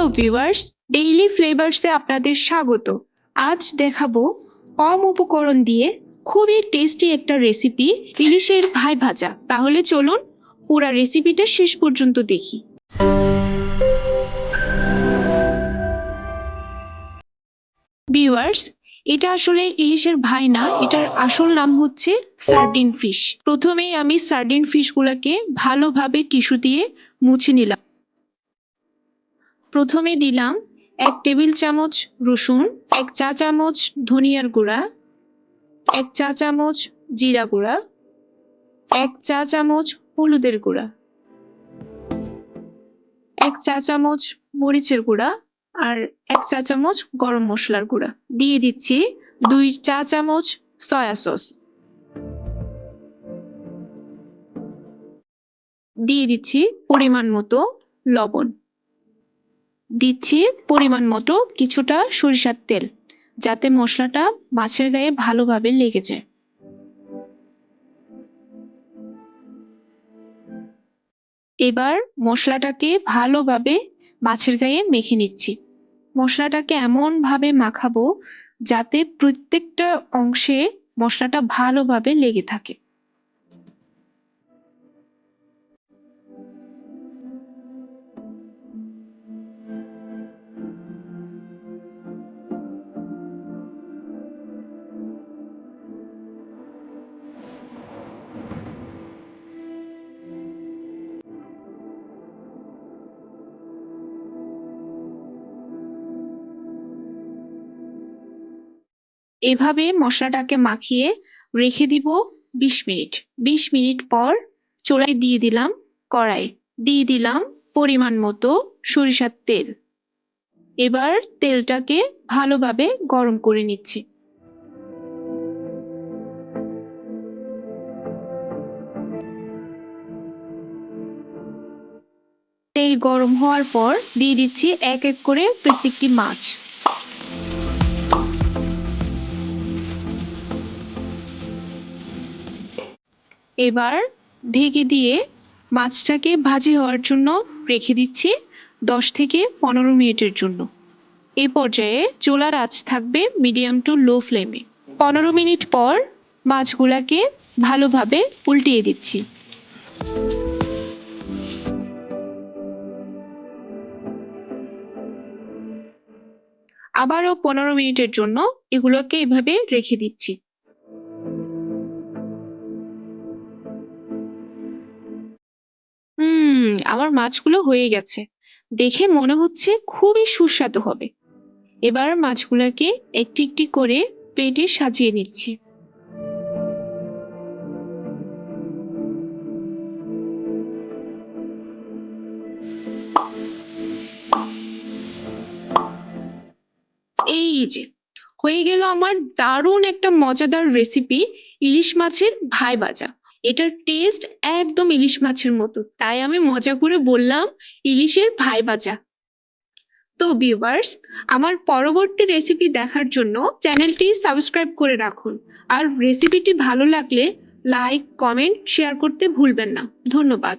Hello viewers daily ফ্লেভার্সে আপনাদের স্বাগত। আজ দেখাবো কম উপকরণ দিয়ে খুবই টেস্টি একটা রেসিপি ইলিশের ভাই ভাজা। তাহলে চলুন পুরা রেসিপিটা শেষ পর্যন্ত দেখি। ভিউয়ার্স, এটা আসলে ইলিশের ভাই না, এটার আসল নাম হচ্ছে সার্ডিন ফিশ প্রথমেই আমি সার্ডিন ফিশগুলোকে ভালোভাবে টিস্যু দিয়ে মুছে নিলাম। প্রথমে দিলাম এক টেবিল চামচ রসুন, এক চা চামচ ধনিয়ার গুঁড়া, এক চা চামচ জিরা গুঁড়া, এক চা চামচ হলুদের গুঁড়া, এক চা চামচ মরিচের গুঁড়া আর এক চা চামচ গরম মশলার গুঁড়া। দিয়ে দিচ্ছি দুই চা চামচ সয়া সস। দিয়ে দিচ্ছি পরিমাণ মতো লবণ। দিচ্ছি পরিমাণ মতো কিছুটা সরিষার তেল, যাতে মশলাটা মাছের গায়ে ভালোভাবে লেগে যায়। এবার মশলাটাকে ভালোভাবে মাছের গায়ে মেখে নিচ্ছি। মশলাটাকে এমন ভাবে মাখাবো যাতে প্রত্যেকটা অংশে মশলাটা ভালোভাবে লেগে থাকে। এভাবে মশলাটাকে মাখিয়ে রেখে দিব বিশ মিনিট। বিশ মিনিট পর চোড়ায় দিয়ে দিলাম কড়াই। দিয়ে দিলাম পরিমাণ মতো সরিষার তেল। এবার তেলটাকে ভালোভাবে গরম করে নিচ্ছি। তেল গরম হওয়ার পর দিয়ে দিচ্ছি এক এক করে প্রত্যেকটি মাছ। এবার ঢেকে দিয়ে মাছটাকে ভাজি হওয়ার জন্য রেখে দিচ্ছি দশ থেকে পনেরো মিনিটের জন্য। এ পর্যায়ে চোলার আঁচ থাকবে মিডিয়াম টু লো ফ্লেমে। পনেরো মিনিট পর মাছগুলাকে ভালোভাবে উল্টিয়ে দিচ্ছি। আবারও পনেরো মিনিটের জন্য এগুলোকে এভাবে রেখে দিচ্ছি। আমার মাছগুলো হয়ে গেছে। দেখে মনে হচ্ছে খুবই সুস্বাদু হবে। এবার মাছগুলোকে একটি একটি করে প্লেটে সাজিয়ে নিচ্ছি। এই যে, হয়ে গেল আমার দারুণ একটা মজাদার রেসিপি ইলিশ মাছের ভাই ভাজা। এটার টেস্ট একদম ইলিশ মাছের মতো। তাই আমি মজা করে বললাম, ইলিশের ভাই ভাজা। তো ভিউয়ার্স আমার পরবর্তী রেসিপি দেখার জন্য চ্যানেলটি সাবস্ক্রাইব করে রাখুন। আর রেসিপিটি ভালো লাগলে লাইক কমেন্ট শেয়ার করতে ভুলবেন না। ধন্যবাদ।